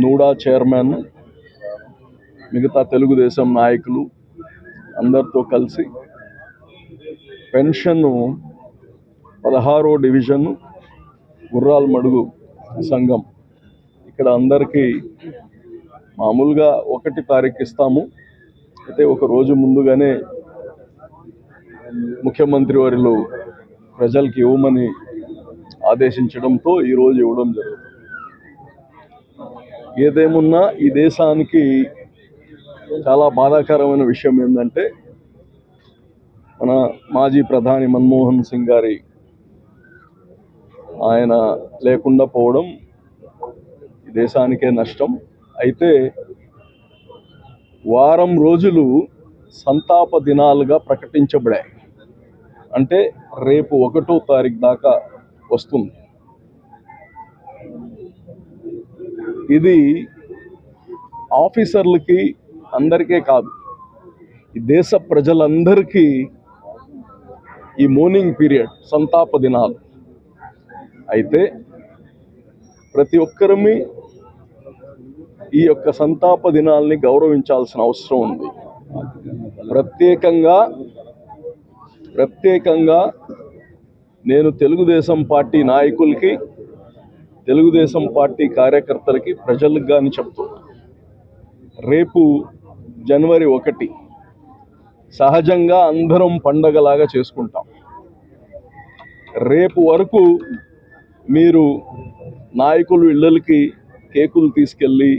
NUDA chairman మిగతా తెలుగుదేశం నాయకులు అందరితో కలిసి పెన్షన్ పదహారో డివిజన్ గుర్రాల మడుగు సంఘం. ఇక్కడ అందరికీ మామూలుగా ఒకటి తారీఖు ఇస్తాము. అయితే ఒక రోజు ముందుగానే ముఖ్యమంత్రి వారిలో ప్రజలకు ఇవ్వమని ఆదేశించడంతో ఈరోజు ఇవ్వడం జరుగుతుంది. ఏదేమున్నా ఈ దేశానికి చాలా బాధాకరమైన విషయం ఏంటంటే మన మాజీ ప్రధాని మన్మోహన్ సింగ్ గారి ఆయన లేకుండా పోవడం ఈ దేశానికే నష్టం. అయితే వారం రోజులు సంతాప దినాలుగా ప్రకటించబడాయి. అంటే రేపు ఒకటో తారీఖు దాకా వస్తుంది. ఇది ఆఫీసర్లకి అందరికీ కాదు ఈ దేశ ప్రజలందరికీ ఈ మోర్నింగ్ పీరియడ్ సంతాప దినాలు. అయితే ప్రతి ఒక్కరమి ఈ యొక్క సంతాప దినాల్ని గౌరవించాల్సిన అవసరం ఉంది. ప్రత్యేకంగా ప్రత్యేకంగా నేను తెలుగుదేశం పార్టీ నాయకులకి తెలుగుదేశం పార్టీ కార్యకర్తలకి ప్రజలకు కానీ చెప్తున్నా రేపు జనవరి ఒకటి సహజంగా అందరం పండగలాగా చేసుకుంటాం. రేపు వరకు మీరు నాయకులు ఇళ్ళకి కేకులు తీసుకెళ్ళి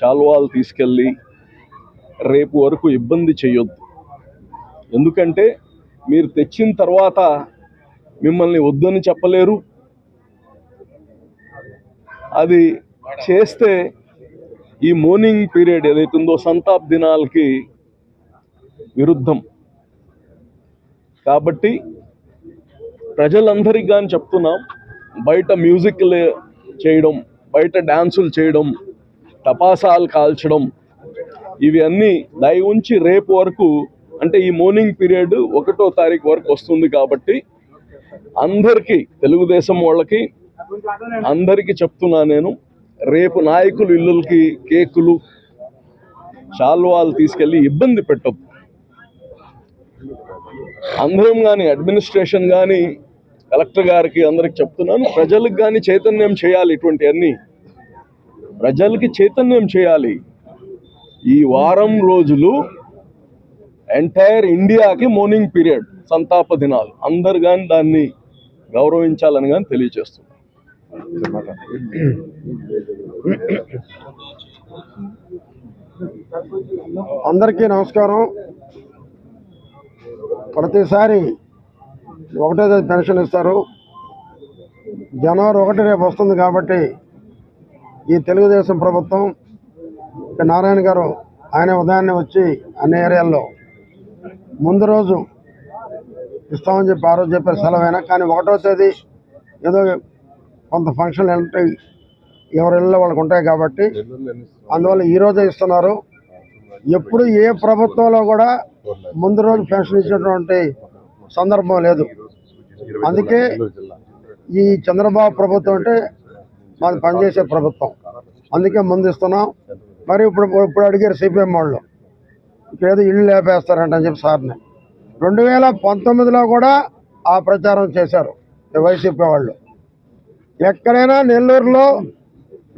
శాల్వాలు తీసుకెళ్ళి రేపు వరకు ఇబ్బంది చేయొద్దు. ఎందుకంటే మీరు తెచ్చిన తర్వాత మిమ్మల్ని వద్దని చెప్పలేరు. అది చేస్తే ఈ మోర్నింగ్ పీరియడ్ ఏదైతుందో సంతాప్ దినాలకి విరుద్ధం. కాబట్టి ప్రజలందరికీ కానీ చెప్తున్నాం బయట మ్యూజిక్ లే- చేయడం బయట డ్యాన్సులు చేయడం టపాసాలు కాల్చడం ఇవి అన్నీ దయ ఉంచి రేపు వరకు అంటే ఈ మార్నింగ్ పీరియడ్ ఒకటో తారీఖు వరకు వస్తుంది కాబట్టి అందరికీ తెలుగుదేశం వాళ్ళకి అందరికీ చెప్తున్నా నేను రేపు నాయకులు ఇల్లులకి కేకులు శాల్వాలు తీసుకెళ్ళి ఇబ్బంది పెట్టద్దు. అందరం కానీ అడ్మినిస్ట్రేషన్ కానీ కలెక్టర్ గారికి అందరికి చెప్తున్నాను ప్రజలకు కానీ చైతన్యం చేయాలి ఇటువంటి అన్ని ప్రజలకి చైతన్యం చేయాలి. ఈ వారం రోజులు ఎంటైర్ ఇండియాకి మార్నింగ్ పీరియడ్ సంతాప దినాలు. అందరు కానీ దాన్ని గౌరవించాలని కానీ తెలియజేస్తున్నాను. అందరికీ నమస్కారం. ప్రతిసారి ఒకటే పెన్షన్ ఇస్తారు. జనవరి ఒకటి రేపు వస్తుంది కాబట్టి ఈ తెలుగుదేశం ప్రభుత్వం నారాయణ గారు ఆయన ఉదయాన్నే వచ్చి అన్ని ఏరియాల్లో ముందు రోజు ఇస్తామని చెప్పి ఆ రోజు చెప్పారు సెలవైనా? కానీ ఒకటో తేదీ ఏదో కొంత ఫంక్షన్లు ఉంటాయి ఎవరి ఇళ్ళలో వాళ్ళకి ఉంటాయి కాబట్టి అందువల్ల ఈ రోజే ఇస్తున్నారు. ఎప్పుడు ఏ ప్రభుత్వంలో కూడా ముందు రోజు పెన్షన్ ఇచ్చినటువంటి సందర్భం లేదు. అందుకే ఈ చంద్రబాబు ప్రభుత్వం అంటే మాది పనిచేసే ప్రభుత్వం. అందుకే ముందు ఇస్తున్నాం. మరి ఇప్పుడు ఇప్పుడు అడిగారు సిపిఎం వాళ్ళు ఇప్పుడు ఏదో ఇల్లు లేపేస్తారంట అని చెప్పి సార్ని. రెండు వేల పంతొమ్మిదిలో కూడా ఆ ప్రచారం చేశారు వైసీపీ వాళ్ళు. ఎక్కడైనా నెల్లూరులో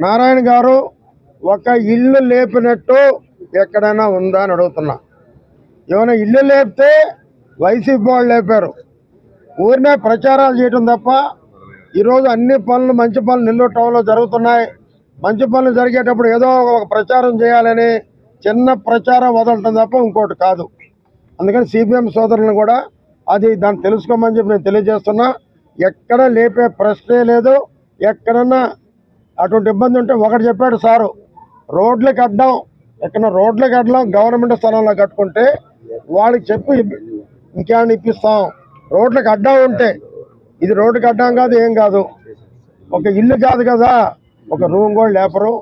నారాయణ గారు ఒక ఇల్లు లేపినట్టు ఎక్కడైనా ఉందా అని అడుగుతున్నా. ఏమైనా ఇల్లు లేపితే వైసీపీ వాళ్ళు లేపారు. ఊరినే ప్రచారాలు చేయటం తప్ప ఈరోజు అన్ని పనులు మంచి పనులు నెల్లూరు టౌన్లో జరుగుతున్నాయి. మంచి పనులు జరిగేటప్పుడు ఏదో ఒక ప్రచారం చేయాలని చిన్న ప్రచారం వదలటం తప్ప ఇంకోటి కాదు. అందుకని సిపిఎం సోదరులను కూడా అది దాన్ని తెలుసుకోమని చెప్పి నేను తెలియజేస్తున్నా. ఎక్కడ లేపే ప్రశ్నే లేదు. ఎక్కడన్నా అటువంటి ఇబ్బంది ఉంటే ఒకటి చెప్పాడు సారు. రోడ్లు కట్టడం ఎక్కడ రోడ్లు కట్టడం గవర్నమెంట్ స్థలంలో కట్టుకుంటే వాళ్ళకి చెప్పి ఇంకేమైనా ఇప్పిస్తాం. రోడ్లకు అడ్డం ఉంటే ఇది రోడ్డుకి అడ్డం కాదు ఏం కాదు. ఒక ఇల్లు కాదు కదా ఒక రూమ్ కూడా లేపరు.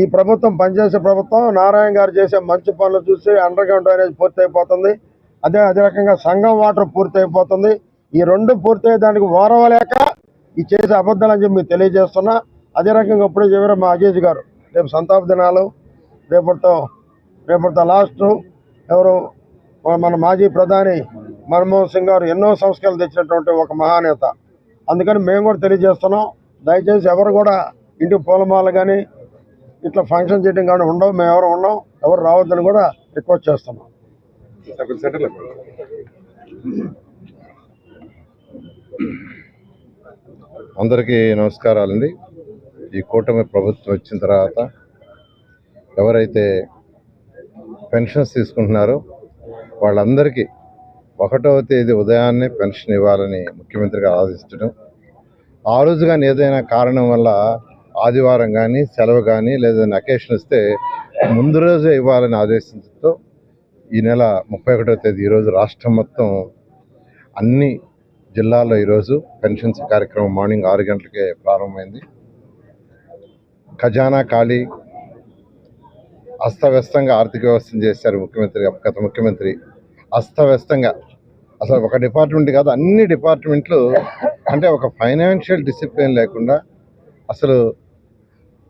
ఈ ప్రభుత్వం పనిచేసే ప్రభుత్వం నారాయణ గారు చేసే మంచి పనులు చూసి అండర్ గ్రౌండ్ డ్రైనేజ్ అదే అదే రకంగా సంఘం వాటర్ పూర్తయిపోతుంది. ఈ రెండు పూర్తి దానికి ఓరవలేక ఈ చేసే అబద్ధాలని చెప్పి మీకు తెలియజేస్తున్నా. అదే రకంగా ఇప్పుడే చెప్పారు మా అజేజ్ గారు రేపు సంతాప దినాలు రేపటితో రేపటితో లాస్ట్. ఎవరు? మన మాజీ ప్రధాని మన్మోహన్ సింగ్ గారు ఎన్నో సంస్కరణలు తెచ్చినటువంటి ఒక మహానేత. అందుకని మేము కూడా తెలియజేస్తున్నాం. దయచేసి ఎవరు కూడా ఇంటికి పూలమాల కానీ ఇట్లా ఫంక్షన్ చేయడం కానీ ఉండవు. మేము ఎవరు ఉన్నాం ఎవరు రావద్దని కూడా రిక్వెస్ట్ చేస్తున్నాం. అందరికీ నమస్కారాలండి. ఈ కూటమి ప్రభుత్వం వచ్చిన తర్వాత ఎవరైతే పెన్షన్స్ తీసుకుంటున్నారో వాళ్ళందరికీ ఒకటవ తేదీ ఉదయాన్నే పెన్షన్ ఇవ్వాలని ముఖ్యమంత్రిగా ఆదేశించడం ఆ రోజు కానీ ఏదైనా కారణం వల్ల ఆదివారం కానీ సెలవు కానీ లేదా అకేషన్ వస్తే ముందు రోజే ఇవ్వాలని ఆదేశించడంతో ఈ నెల ముప్పై ఒకటో తేదీ ఈరోజు రాష్ట్రం మొత్తం అన్ని జిల్లాలో ఈరోజు పెన్షన్స్ కార్యక్రమం మార్నింగ్ ఆరు గంటలకే ప్రారంభమైంది. ఖజానా ఖాళీ అస్తవ్యస్తంగా ఆర్థిక వ్యవస్థను చేశారు ముఖ్యమంత్రి గత ముఖ్యమంత్రి. అస్తవ్యస్తంగా అసలు ఒక డిపార్ట్మెంట్ కాదు అన్ని డిపార్ట్మెంట్లు అంటే ఒక ఫైనాన్షియల్ డిసిప్లిన్ లేకుండా అసలు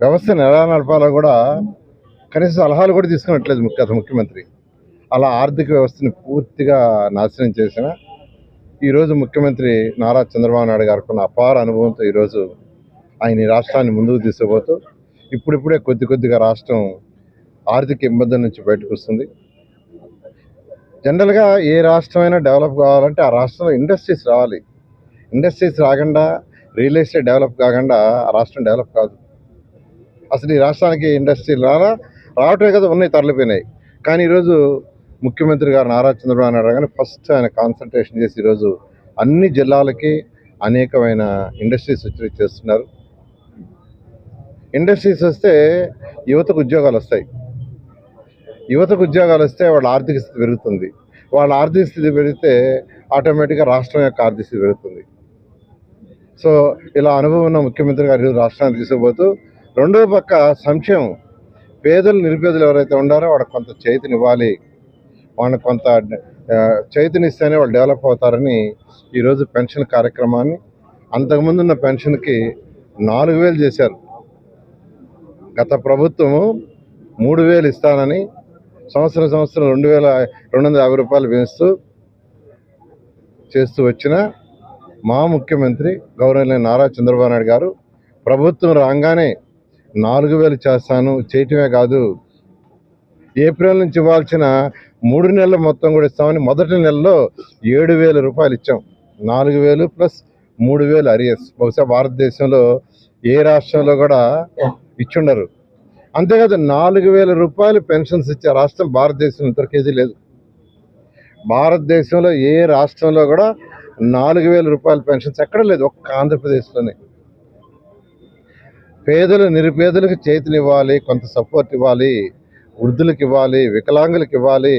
వ్యవస్థను ఎలా నడపాలో కూడా కనీస సలహాలు కూడా తీసుకున్నట్లేదు ముఖ్య- గత ముఖ్యమంత్రి. అలా ఆర్థిక వ్యవస్థని పూర్తిగా నాశనం చేసిన ఈరోజు ముఖ్యమంత్రి నారా చంద్రబాబు నాయుడు గారికి ఉన్న అపార అనుభవంతో ఈరోజు ఆయన ఈ రాష్ట్రాన్ని ముందుకు తీసుకుపోతూ ఇప్పుడిప్పుడే కొద్ది కొద్దిగా రాష్ట్రం ఆర్థిక ఇబ్బందుల నుంచి బయటకు వస్తుంది. జనరల్గా ఏ రాష్ట్రమైనా డెవలప్ కావాలంటే ఆ రాష్ట్రంలో ఇండస్ట్రీస్ రావాలి. ఇండస్ట్రీస్ రాకుండా రియల్ ఎస్టేట్ డెవలప్ కాకుండా ఆ రాష్ట్రం డెవలప్ కాదు. అసలు ఈ రాష్ట్రానికి ఇండస్ట్రీలు రాలా? రావటమే కదా ఉన్నాయి తరలిపోయినాయి. కానీ ఈరోజు ముఖ్యమంత్రి గారు నారా చంద్రబాబు నాయుడు కానీ ఫస్ట్ ఆయన కాన్సన్ట్రేషన్ చేసి ఈరోజు అన్ని జిల్లాలకి అనేకమైన ఇండస్ట్రీస్ వచ్చి చేస్తున్నారు. ఇండస్ట్రీస్ వస్తే యువతకు ఉద్యోగాలు వస్తాయి. యువతకు ఉద్యోగాలు వస్తే వాళ్ళ ఆర్థిక స్థితి పెరుగుతుంది. వాళ్ళ ఆర్థిక స్థితి పెరిగితే ఆటోమేటిక్గా రాష్ట్రం యొక్క ఆర్థిక స్థితి పెరుగుతుంది. సో ఇలా అనుభవం ఉన్న ముఖ్యమంత్రి గారు ఈరోజు రాష్ట్రాన్ని తీసుకుపోతూ రెండో పక్క సంక్షేమం. పేదలు నిరుపేదలు ఎవరైతే ఉండారో వాళ్ళకి కొంత చేతినివ్వాలి. వాళ్ళని కొంత చైతన్యస్తేనే వాళ్ళు డెవలప్ అవుతారని ఈరోజు పెన్షన్ కార్యక్రమాన్ని అంతకుముందు ఉన్న పెన్షన్కి నాలుగు వేలు చేశారు. గత ప్రభుత్వము మూడు వేలు ఇస్తానని సంవత్సరం సంవత్సరం రెండు వేల రెండు వందల యాభై రూపాయలు పెంచుతూ చేస్తూ వచ్చిన మా ముఖ్యమంత్రి గౌరవనీయ నారా చంద్రబాబు నాయుడు గారు ప్రభుత్వం రాగానే నాలుగు వేలు చేస్తాను చేయటమే కాదు ఏప్రిల్ నుంచి ఇవ్వాల్సిన మూడు నెలలు మొత్తం కూడా ఇస్తామని మొదటి నెలలో ఏడు వేల రూపాయలు ఇచ్చాం. నాలుగు వేలు ప్లస్ మూడు వేలు అరియర్స్ బహుశా భారతదేశంలో ఏ రాష్ట్రంలో కూడా ఇచ్చుండరు. అంతేకాదు నాలుగు వేల రూపాయలు పెన్షన్స్ ఇచ్చే రాష్ట్రం భారతదేశం ఇంతకేజీ లేదు. భారతదేశంలో ఏ రాష్ట్రంలో కూడా నాలుగు వేల రూపాయల పెన్షన్స్ ఎక్కడ లేదు ఒక్క ఆంధ్రప్రదేశ్లోనే. పేదలు నిరుపేదలకు చేతినివ్వాలి కొంత సపోర్ట్ ఇవ్వాలి. వృద్ధులకు ఇవ్వాలి వికలాంగులకు ఇవ్వాలి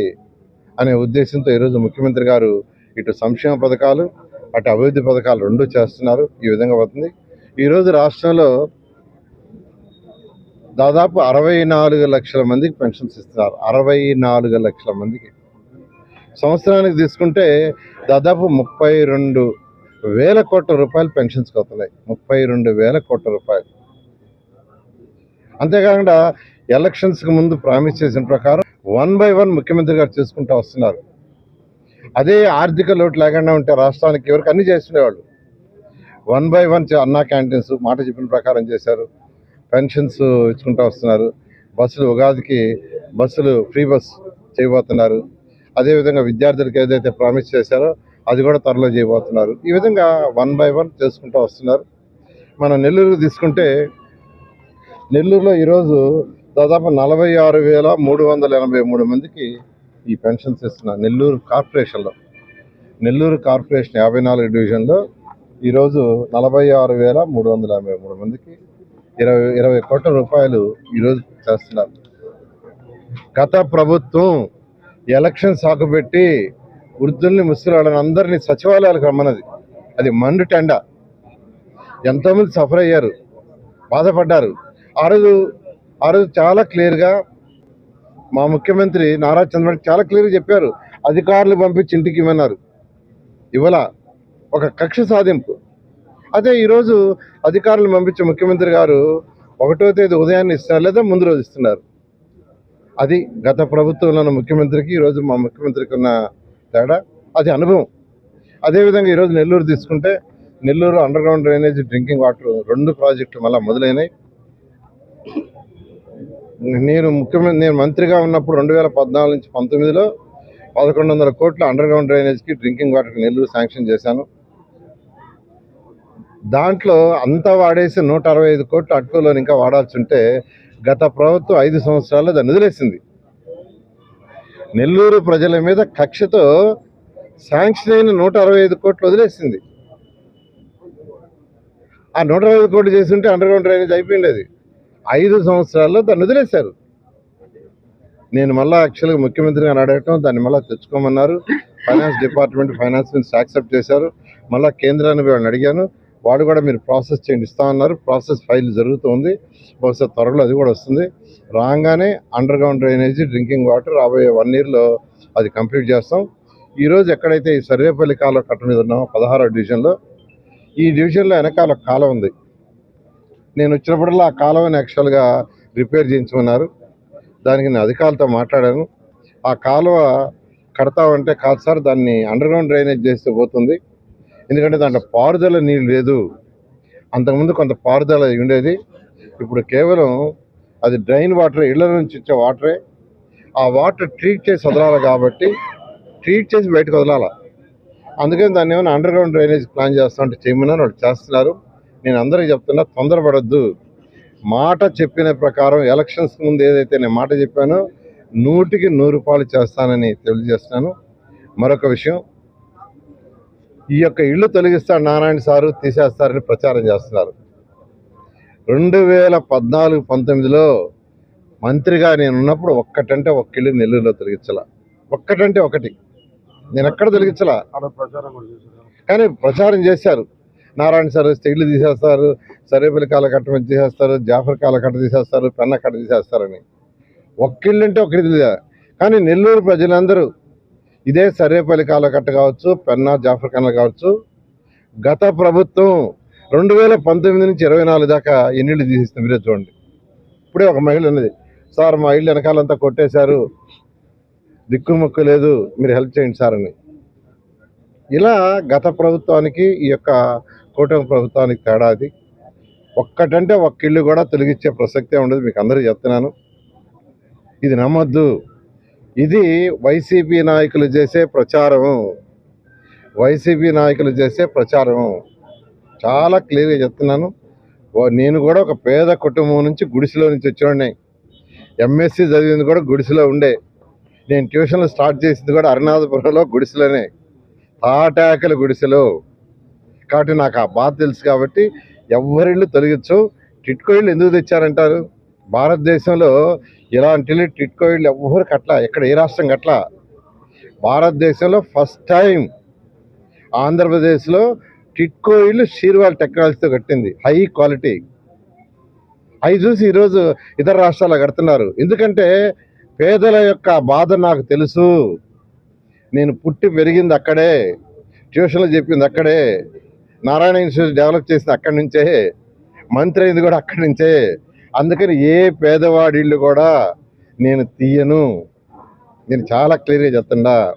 అనే ఉద్దేశంతో ఈరోజు ముఖ్యమంత్రి గారు ఇటు సంక్షేమ పథకాలు అటు అభివృద్ధి పథకాలు రెండు చేస్తున్నారు. ఈ విధంగా అవుతుంది. ఈరోజు రాష్ట్రంలో దాదాపు అరవై నాలుగు లక్షల మందికి పెన్షన్స్ ఇస్తున్నారు. అరవై నాలుగు లక్షల మందికి. సంవత్సరానికి తీసుకుంటే దాదాపు ముప్పై రెండు వేల కోట్ల రూపాయలు పెన్షన్స్కి అవుతున్నాయి ముప్పై రెండు వేల కోట్ల రూపాయలు. అంతేకాకుండా ఎలక్షన్స్కి ముందు ప్రామిస్ చేసిన ప్రకారం వన్ బై వన్ ముఖ్యమంత్రి గారు చేసుకుంటూ వస్తున్నారు. అదే ఆర్థిక లోటు లేకుండా ఉంటే రాష్ట్రానికి ఎవరికి అన్ని చేస్తుండేవాళ్ళు. One by one Anna canteens మాట చెప్పిన ప్రకారం చేశారు. పెన్షన్స్ ఇచ్చుకుంటూ వస్తున్నారు. బస్సులు ఉగాదికి బస్సులు ఫ్రీ బస్ చేయబోతున్నారు. అదేవిధంగా విద్యార్థులకు ఏదైతే ప్రామిస్ చేశారో అది కూడా త్వరలో చేయబోతున్నారు. ఈ విధంగా వన్ బై వన్ చేసుకుంటూ వస్తున్నారు. మనం నెల్లూరు తీసుకుంటే నెల్లూరులో ఈరోజు దాదాపు నలభై ఆరు వేల మూడు వందల ఎనభై మూడు మందికి ఈ పెన్షన్స్ ఇస్తున్నారు నెల్లూరు కార్పొరేషన్లో. నెల్లూరు కార్పొరేషన్ యాభై నాలుగు డివిజన్లో ఈరోజు నలభై ఆరు వేల మూడు వందల యాభై మూడు మందికి ఇరవై ఇరవై కోట్ల రూపాయలు ఈరోజు చేస్తున్నారు. గత ప్రభుత్వం ఎలక్షన్ సాకుపెట్టి వృద్ధుల్ని ముసలి అందరినీ సచివాలయాలకు రమ్మన్నది. అది మండు టెండ. ఎంతోమంది సఫర్ అయ్యారు బాధపడ్డారు. ఆ రోజు ఆ రోజు చాలా క్లియర్గా మా ముఖ్యమంత్రి నారా చంద్రబాబు చాలా క్లియర్గా చెప్పారు. అధికారులు పంపించి ఇంటికి ఇవ్వన్నారు ఇవాళ ఒక కక్ష సాధింపు. అదే ఈరోజు అధికారులు పంపించే ముఖ్యమంత్రి గారు ఒకటో తేదీ ఉదయాన్నే ఇస్తున్నారు లేదా ముందు రోజు ఇస్తున్నారు. అది గత ప్రభుత్వంలో ఉన్న ముఖ్యమంత్రికి ఈరోజు మా ముఖ్యమంత్రికి ఉన్న తేడా. అది అనుభవం. అదేవిధంగా ఈరోజు నెల్లూరు తీసుకుంటే Nellore underground drainage drinking water రెండు ప్రాజెక్టులు మళ్ళీ మొదలైనాయి. నేను ముఖ్యమంత్రి నేను మంత్రిగా ఉన్నప్పుడు రెండు వేల పద్నాలుగు నుంచి పంతొమ్మిదిలో పదకొండు వందల కోట్ల అండర్ గ్రౌండ్ డ్రైనేజ్కి డ్రింకింగ్ వాటర్కి నెల్లూరు శాంక్షన్ చేశాను. దాంట్లో అంతా వాడేసి నూట అరవై ఐదు కోట్లు అటుకులో ఇంకా వాడాల్సి ఉంటే గత ప్రభుత్వం ఐదు సంవత్సరాల్లో దాన్ని వదిలేసింది. నెల్లూరు ప్రజల మీద కక్షతో శాంక్షన్ అయిన నూట అరవై ఐదు కోట్లు వదిలేసింది. ఆ నూట అరవై ఐదు కోట్లు చేస్తుంటే అండర్ గ్రౌండ్ డ్రైనేజ్ అయిపోయింది ఐదు సంవత్సరాల్లో దాన్ని వదిలేశారు. నేను మళ్ళీ యాక్చువల్గా ముఖ్యమంత్రి నడవటం అడగటం దాన్ని మళ్ళీ తెచ్చుకోమన్నారు. Finance department finance minister accept చేశారు. మళ్ళీ కేంద్రాన్ని వాళ్ళని అడిగాను. వాడు కూడా మీరు ప్రాసెస్ చేయండి ఇస్తామన్నారు ప్రాసెస్ ఫైల్ జరుగుతుంది. బహుశా త్వరలో అది కూడా వస్తుంది. రాగానే under ground drainage drinking water రాబోయే వన్ ఇయర్లో అది కంప్లీట్ చేస్తాం. ఈరోజు ఎక్కడైతే ఈ సర్వేపల్లి కాలువ కట్ట మీద ఉన్నామో పదహారో డివిజన్లో ఈ డివిజన్లో వెనకాల కాలం ఉంది. నేను వచ్చినప్పుడల్లా ఆ కాలువని యాక్చువల్గా రిపేర్ చేయించమన్నారు. దానికి నేను అధికారులతో మాట్లాడాను. ఆ కాలువ కడతామంటే కాదు సార్ దాన్ని అండర్గ్రౌండ్ డ్రైనేజ్ చేస్తే పోతుంది. ఎందుకంటే దాంట్లో పారుదల నీళ్ళు లేదు. అంతకుముందు కొంత పారుదల ఉండేది. ఇప్పుడు కేవలం అది డ్రైన్ వాటర్ ఇళ్ళ నుంచి వచ్చే వాటరే. ఆ వాటర్ ట్రీట్ చేసి వదలాలి కాబట్టి ట్రీట్ చేసి బయటకు వదలాలి. అందుకని దాన్ని ఏమైనా అండర్ గ్రౌండ్ డ్రైనేజ్ ప్లాన్ చేస్తామంటే చేయమన్నారు వాళ్ళు చేస్తున్నారు. నేను అందరికీ చెప్తున్నా తొందరపడద్దు. మాట చెప్పిన ప్రకారం ఎలక్షన్స్ ముందు ఏదైతే నేను మాట చెప్పానో నూటికి నూరు రూపాయలు చేస్తానని తెలియజేస్తున్నాను. మరొక విషయం ఈ యొక్క ఇల్లు తొలగిస్తాడు నారాయణ సారు తీసేస్తారని ప్రచారం చేస్తున్నారు. రెండు వేల పద్నాలుగు పంతొమ్మిదిలో మంత్రిగా నేను ఉన్నప్పుడు ఒక్కటంటే ఒక్క ఇల్లు నెల్లూరులో తొలగించాల? ఒక్కటంటే ఒకటి. నేను ఎక్కడ తొలగించాల? కానీ ప్రచారం చేశారు. నారాయణ సార్ వస్తే తీసేస్తారు సరేపల్లి కాలకట్టం మీద తీసేస్తారు జాఫర్ కాల కట్ట తీసేస్తారు పెన్న కట్ట తీసేస్తారని. ఒక్కిళ్ళు అంటే ఒకటి కానీ నెల్లూరు ప్రజలందరూ ఇదే సరేపల్లి కాలకట్ట కావచ్చు పెన్నా జాఫర్ ఖానా కావచ్చు గత ప్రభుత్వం రెండు వేల పంతొమ్మిది నుంచి ఇరవై నాలుగు దాకా ఎన్నిళ్ళు తీసేస్తుంది మీరే చూడండి. ఇప్పుడే ఒక మహిళ ఉన్నది. సార్ మా ఇల్లు వెనకాలంతా కొట్టేశారు. దిక్కుముక్కు లేదు. మీరు హెల్ప్ చేయండి సార్ అని. ఇలా గత ప్రభుత్వానికి ఈ యొక్క కూటమి ప్రభుత్వానికి తేడా అది. ఒక్కటంటే ఒక్క ఇల్లు కూడా తొలగించే ప్రసక్తే ఉండదు మీకు అందరూ చెప్తున్నాను. ఇది నమ్మొద్దు. ఇది వైసీపీ నాయకులు చేసే ప్రచారం వైసీపీ నాయకులు చేసే ప్రచారం చాలా క్లియర్గా చెప్తున్నాను. నేను కూడా ఒక పేద కుటుంబం నుంచి గుడిసెలో నుంచి వచ్చిన ఎంఎస్సి చదివింది కూడా గుడిసెలో ఉండే. నేను ట్యూషన్లు స్టార్ట్ చేసింది కూడా అరుణాధపురంలో గుడిసెలోనే. తాటాకల గుడిసెలో. కాబట్టి నాకు ఆ బాధ తెలుసు కాబట్టి ఎవరిళ్ళు తొలగించు. టిట్కో ఇళ్ళు ఎందుకు తెచ్చారంటారు? భారతదేశంలో ఇలాంటి ఇళ్ళు టిట్కో ఇళ్ళు ఎవ్వరు కట్ల ఎక్కడ ఏ రాష్ట్రం కట్ల భారతదేశంలో ఫస్ట్ టైం ఆంధ్రప్రదేశ్లో టిట్కో ఇళ్ళు షీర్వాల్ టెక్నాలజీతో కట్టింది హై క్వాలిటీ. అవి చూసి ఈరోజు ఇతర రాష్ట్రాలు కడుతున్నారు. ఎందుకంటే పేదల యొక్క బాధ నాకు తెలుసు. నేను పుట్టి పెరిగింది అక్కడే ట్యూషన్లు చెప్పింది అక్కడే. నారాయణ ఇన్స్టిట్యూట్ డెవలప్ చేసింది అక్కడి నుంచే మంత్రి అయింది కూడా అక్కడి నుంచే. అందుకని ఏ పేదవాడి ఇల్లు కూడా నేను తీయను. నేను చాలా క్లియర్గా చెప్తుండా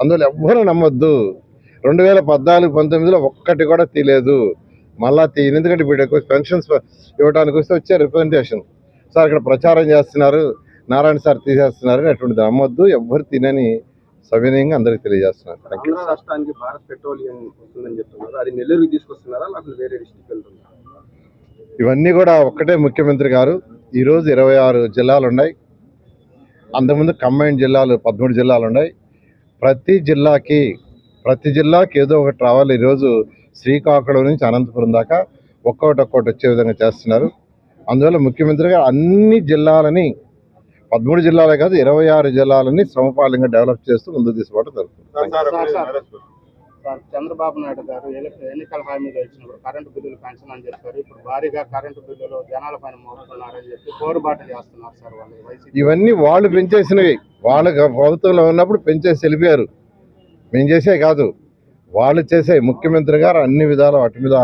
అందువల్ల ఎవ్వరూ నమ్మొద్దు. రెండు వేల పద్నాలుగు పంతొమ్మిదిలో ఒక్కటి కూడా తీయలేదు మళ్ళా తీయను. ఎందుకంటే ఇప్పుడు పెన్షన్స్ ఇవ్వడానికి వస్తే వచ్చే రిప్రజెంటేషన్. సార్ ఇక్కడ ప్రచారం చేస్తున్నారు. నారాయణ సార్ తీసేస్తున్నారు. అటువంటిది నమ్మొద్దు. ఎవ్వరు తినని సవినయంగా అందరికి తెలియజేస్తున్నారు ఆంధ్ర రాష్ట్రానికి భారత్ పెట్రోలియం వస్తుందని చెప్తున్నారు. అది నెల్లూరుకి తీసుకొస్తున్నారా? లేకపోతే వేరే వెళ్తుందా ఇవన్నీ కూడా ఒక్కటే ముఖ్యమంత్రి గారు. ఈరోజు ఇరవై ఆరు జిల్లాలు ఉన్నాయి. అంతకుముందు కంబైన్ జిల్లాలు పదమూడు జిల్లాలు ఉన్నాయి. ప్రతి జిల్లాకి ప్రతి జిల్లాకి ఏదో ఒకటి రావాలి ఈరోజు శ్రీకాకుళం నుంచి అనంతపురం దాకా ఒక్కొక్కటి ఒక్కొక్కటి వచ్చే విధంగా చేస్తున్నారు. అందువల్ల ముఖ్యమంత్రి గారు అన్ని జిల్లాలని పదమూడు జిల్లాలే కాదు ఇరవై ఆరు జిల్లాలని సమపాలంగా డెవలప్ చేస్తూ ముందుకు తీసుకోవడం జరుగుతుంది. సార్ చంద్రబాబు నాయుడు గారు ఎన్ని- ఎన్నికల హామీలో ఇచ్చినప్పుడు కరెంటు బిల్లులు పెన్షన్ అని చెప్పారు. ఇప్పుడు భారీగా కరెంటు బిల్లులు జనాల పైన మోపుతున్నారని చెప్పి పోరుబాటు చేస్తున్నారు సార్ వాళ్ళు ఇవన్నీ వాళ్ళు పెంచేసినవి. వాళ్ళ ప్రభుత్వంలో ఉన్నప్పుడు పెంచేసి వెళ్ళిపోయారు. మేము చేసే కాదు. వాళ్ళు చేసే ముఖ్యమంత్రి గారు అన్ని విధాలు వాటి మీద